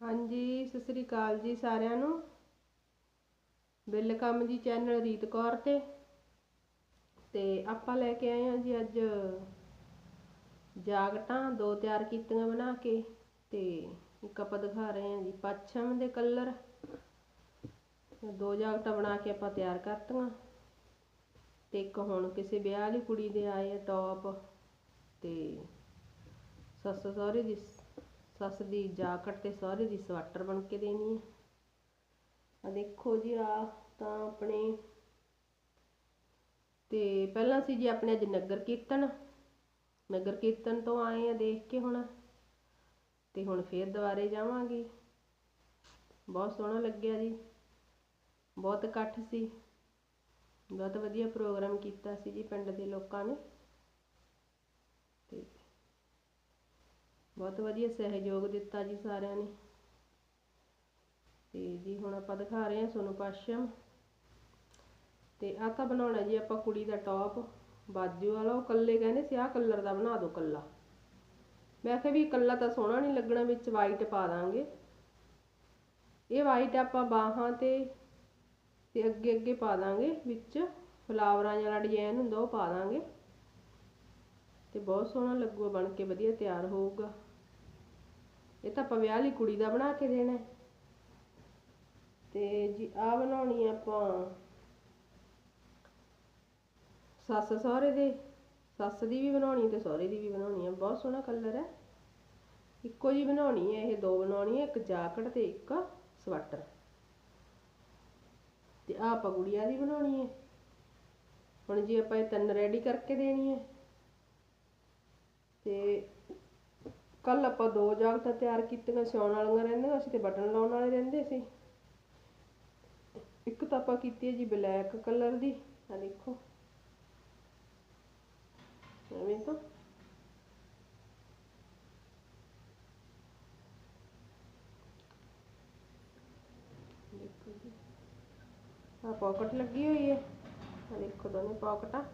ਹਾਂਜੀ, ਸਤਿ ਸ੍ਰੀ ਅਕਾਲ ਜੀ ਸਾਰਿਆਂ ਨੂੰ। ਵੈਲਕਮ ਜੀ ਚੈਨਲ ਰੀਤ ਕੌਰ ਤੇ। ਤੇ ਆਪਾਂ ਲੈ ਕੇ ਆਏ ਹਾਂ ਜੀ ਅੱਜ ਜਾਗਟਾਂ, ਦੋ ਤਿਆਰ ਕੀਤੀਆਂ ਬਣਾ ਕੇ ਤੇ ਇੱਕ ਆਪਾਂ ਦਿਖਾ ਰਹੇ ਹਾਂ ਜੀ ਪੱਛਮ ਦੇ ਕਲਰ। ਦੋ ਜਾਗਟਾਂ ਬਣਾ ਕੇ ਆਪਾਂ ਤਿਆਰ ਕਰਤੀਆਂ। ਤੇ ਇੱਕ ਹੁਣ ਕਿਸੇ ਵਿਆਹ ਵਾਲੀ ਕੁੜੀ ਦੇ ਆਏ ਆ ਟੌਪ ਤੇ ਸੱਸ ਸਹੁਰੇ ਦੀ ਸੱਸ ਦੀ ਜਾਕਟ ਤੇ ਸਹੁਰੇ ਦੀ ਸਵੈਟਰ ਬਣ ਕੇ ਦੇਣੀ ਹੈ। ਆ ਦੇਖੋ ਜੀ ਆ ਤਾਂ ਆਪਣੇ ਤੇ ਪਹਿਲਾਂ ਸੀ ਜੀ ਆਪਣੇ ਅੱਜ ਨਗਰ ਕੀਰਤਨ। ਨਗਰ ਕੀਰਤਨ ਤੋਂ ਆਏ ਆ ਦੇਖ ਕੇ ਹੁਣ। ਤੇ ਹੁਣ ਫੇਰ ਦੁਬਾਰੇ ਜਾਵਾਂਗੇ। ਬਹੁਤ ਸੋਹਣਾ ਲੱਗਿਆ ਜੀ। ਬਹੁਤ ਇਕੱਠ ਸੀ। ਬਹੁਤ ਵਧੀਆ ਪ੍ਰੋਗਰਾਮ ਕੀਤਾ ਸੀ ਜੀ ਪਿੰਡ ਦੇ ਲੋਕਾਂ ਨੇ ਤੇ ਬਹੁਤ ਵਧੀਆ ਸਹਿਯੋਗ ਦਿੱਤਾ ਜੀ ਸਾਰਿਆਂ ਨੇ। ਤੇ ਜੀ ਹੁਣ ਆਪਾਂ ਦਿਖਾ ਰਹੇ ਹਾਂ ਸੋਨੂੰ ਪਾਸ਼ਮ ਤੇ ਆਹ ਤਾਂ ਬਣਾਉਣਾ ਜੀ ਆਪਾਂ ਕੁੜੀ ਦਾ ਟੌਪ ਬਾਜੂ ਵਾਲਾ, ਉਹ ਕੱਲੇ ਕਹਿੰਦੇ ਸੀ, ਆਹ ਕਲਰ ਦਾ ਬਣਾ ਦਿਓ ਕੱਲਾ ਮੈਂ ਕਿਹਾ ਵੀ ਕੱਲਾ ਤਾਂ ਸੋਹਣਾ ਨਹੀਂ ਲੱਗਣਾ, ਵਿੱਚ ਵਾਈਟ ਪਾ ਦਾਂਗੇ। ਇਹ ਵਾਈਟ ਆਪਾਂ ਬਾਹਾਂ ਤੇ ਤੇ ਅੱਗੇ ਅੱਗੇ ਪਾ ਦਾਂਗੇ, ਵਿੱਚ ਫਲਾਵਰਾਂ ਵਾਲਾ ਡਿਜ਼ਾਈਨ ਹੁੰਦਾ ਉਹ ਪਾ ਦਾਂਗੇ। ਤੇ ਬਹੁਤ ਸੋਹਣਾ ਲੱਗੂਗਾ, ਬਣ ਕੇ ਵਧੀਆ ਤਿਆਰ ਹੋਊਗਾ। ਇਹ ਤਾਂ ਆਪਾਂ ਵਿਆਹ ਲਈ ਕੁੜੀ ਦਾ ਬਣਾ ਕੇ ਦੇਣਾ ਤੇ ਜੀ ਆ ਬਣਾਉਣੀ ਆਪਾਂ ਸੱਸ ਸਹੁਰੇ ਦੇ। ਸੱਸ ਦੀ ਵੀ ਬਣਾਉਣੀ ਤੇ ਸਹੁਰੇ ਦੀ ਵੀ ਬਣਾਉਣੀ ਹੈ। ਬਹੁਤ ਸੋਹਣਾ ਕਲਰ ਹੈ। ਇੱਕੋ ਜੀ ਬਣਾਉਣੀ ਹੈ। ਇਹ ਦੋ ਬਣਾਉਣੀ ਹੈ। ਇੱਕ ਜਾਕਟ ਤੇ ਇੱਕ ਸਵੈਟਰ। ਤੇ ਆ ਆਪਾਂ ਗੁੜੀਆ ਦੀ ਬਣਾਉਣੀ ਹੈ। ਹੁਣ ਜੀ ਆਪਾਂ ਇਹ ਤਿੰਨ ਰੈਡੀ ਕਰਕੇ ਦੇਣੀ ਹੈ। ਤੇ ਕੱਲ ਆਪਾਂ ਦੋ ਜਾਕਟਾਂ ਤਿਆਰ ਕੀਤੀਆਂ, ਸਿਉਣ ਵਾਲੀਆਂ ਰਹਿੰਦੀਆਂ ਸੀ ਤੇ ਬਟਨ ਲਾਉਣ ਵਾਲੇ ਰਹਿੰਦੇ ਸੀ। ਇੱਕ ਤਾਂ ਆਪਾਂ ਕੀਤੀ ਹੈ ਜੀ ਬਲੈਕ ਕਲਰ ਦੀ ਆ ਦੇਖੋ। ਐਵੇਂ ਤਾਂ। ਦੇਖੋ ਜੀ। ਆ ਪਾਕਟ ਲੱਗੀ ਹੋਈ ਹੈ। ਆ ਦੇਖੋ ਦੋਨੇ ਪਾਕਟਾਂ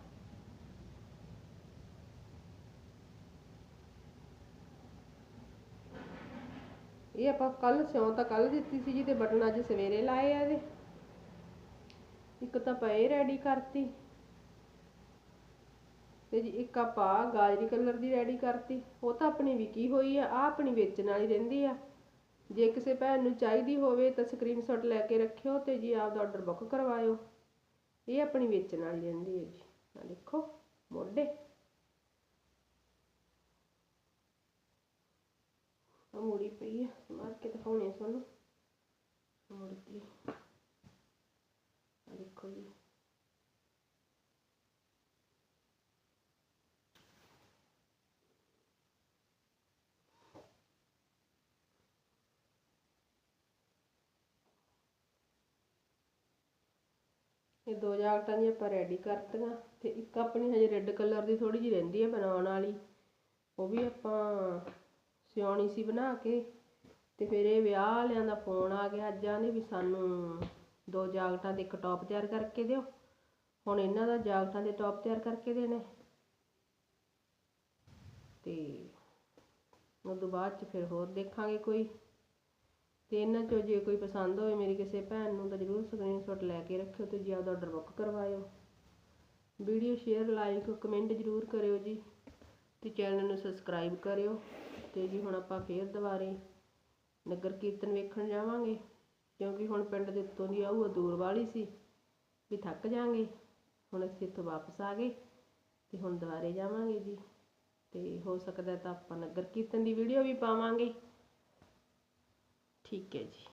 ਇਹ ਆਪਾਂ ਕੱਲ ਸਿਉਂ ਤਾਂ ਕੱਲ ਦਿੱਤੀ ਸੀ ਜੀ ਤੇ ਬਟਨ ਅੱਜ ਸਵੇਰੇ ਲਾਏ ਆ ਇਹਦੇ। ਇੱਕ ਤਾਂ ਪਏ ਰੈਡੀ ਕਰਤੀ। ਤੇ ਜੀ ਇੱਕ ਆਪਾਂ ਗਾਜਰੀ ਕਲਰ ਦੀ ਰੈਡੀ ਕਰਤੀ। ਉਹ ਤਾਂ ਆਪਣੀ ਵਿਕੀ ਹੋਈ ਆ ਆ ਆਪਣੀ ਵੇਚਣ ਵਾਲੀ ਰਹਿੰਦੀ ਆ। ਜੇ ਕਿਸੇ ਭੈਣ ਨੂੰ ਚਾਹੀਦੀ ਹੋਵੇ ਤਾਂ ਸਕਰੀਨਸ਼ਾਟ ਲੈ ਕੇ ਰੱਖਿਓ ਤੇ ਜੀ ਆਪਦਾ ਆਰਡਰ ਬੁੱਕ ਕਰਵਾਇਓ। ਇਹ ਆਪਣੀ ਵੇਚਣ ਵਾਲੀ ਰਹਿੰਦੀ ਹੈ ਜੀ। ਆ ਦੇਖੋ, ਮੋਢੇ। ਮੂੜੀ ਪਈ ਆ, ਮਾਰ ਕੇ ਦਿਖਾਉਣੀ ਆ ਤੁਹਾਨੂੰ। ਮੁੜਦੀ ਆ ਦੇਖੋ ਜੀ। ਇਹ ਦੋ ਜਾਕਟਾਂ ਦੀ ਆਪਾਂ ਰੈਡੀ ਕਰਤੀਆਂ, ਤੇ ਇੱਕ ਆਪਣੀ ਹਜੇ ਰੈੱਡ ਕਲਰ ਦੀ ਥੋੜੀ ਜਿਹੀ ਰਹਿੰਦੀ ਹੈ ਬਣਾਉਣ ਵਾਲੀ। ਉਹ ਵੀ ਆਪਾਂ ਸਿਉਣੀ ਸੀ ਬਣਾ ਕੇ ਤੇ ਫਿਰ ਇਹ ਵਿਆਹ ਵਾਲਿਆਂ ਦਾ ਫੋਨ ਆ ਗਿਆ, ਅੱਜ ਆਂਦੇ ਵੀ ਸਾਨੂੰ ਦੋ ਜਾਗਟਾਂ ਦੇ ਇੱਕ ਟੌਪ ਤਿਆਰ ਕਰਕੇ ਦਿਓ। ਹੁਣ ਇਹਨਾਂ ਦਾ ਜਾਗਟਾਂ ਦੇ ਟੌਪ ਤਿਆਰ ਕਰਕੇ ਦੇਣੇ। ਤੇ ਉਸ ਤੋਂ ਬਾਅਦ ਚ ਫਿਰ ਹੋਰ ਦੇਖਾਂਗੇ ਕੋਈ। ਤੇ ਇਹਨਾਂ ਚੋਂ ਜੇ ਕੋਈ ਪਸੰਦ ਹੋਵੇ ਮੇਰੀ ਕਿਸੇ ਭੈਣ ਨੂੰ ਤਾਂ ਜ਼ਰੂਰ ਸਕਰੀਨਸ਼ਾਟ ਲੈ ਕੇ ਰੱਖਿਓ ਤੇ ਜੀ ਆਪਦਾ ਆਰਡਰ ਬੁੱਕ ਕਰਵਾਇਓ। ਵੀਡੀਓ ਸ਼ੇਅਰ ਲਾਈਕ ਕਮੈਂਟ ਜ਼ਰੂਰ ਕਰਿਓ ਜੀ ਤੇ ਚੈਨਲ ਨੂੰ ਸਬਸਕ੍ਰਾਈਬ ਕਰਿਓ। ਤੇ ਜੀ ਹੁਣ ਆਪਾਂ ਫੇਰ ਦੁਬਾਰੇ ਨਗਰ ਕੀਰਤਨ ਵੇਖਣ ਜਾਵਾਂਗੇ, ਕਿਉਂਕਿ ਹੁਣ ਪਿੰਡ ਦੇ ਉੱਤੋਂ ਦੀ ਆਊ ਦੂਰ ਵਾਲੀ ਸੀ, ਵੀ ਥੱਕ ਜਾਾਂਗੇ, ਹੁਣ ਅਸੀਂ ਇੱਥੋਂ ਵਾਪਸ ਆ ਗਏ ਤੇ ਹੁਣ ਦੁਬਾਰੇ ਜਾਵਾਂਗੇ ਜੀ। ਤੇ ਹੋ ਸਕਦਾ ਤਾਂ ਆਪਾਂ ਨਗਰ ਕੀਰਤਨ ਦੀ ਵੀਡੀਓ ਵੀ ਪਾਵਾਂਗੇ। ਠੀਕ ਹੈ ਜੀ।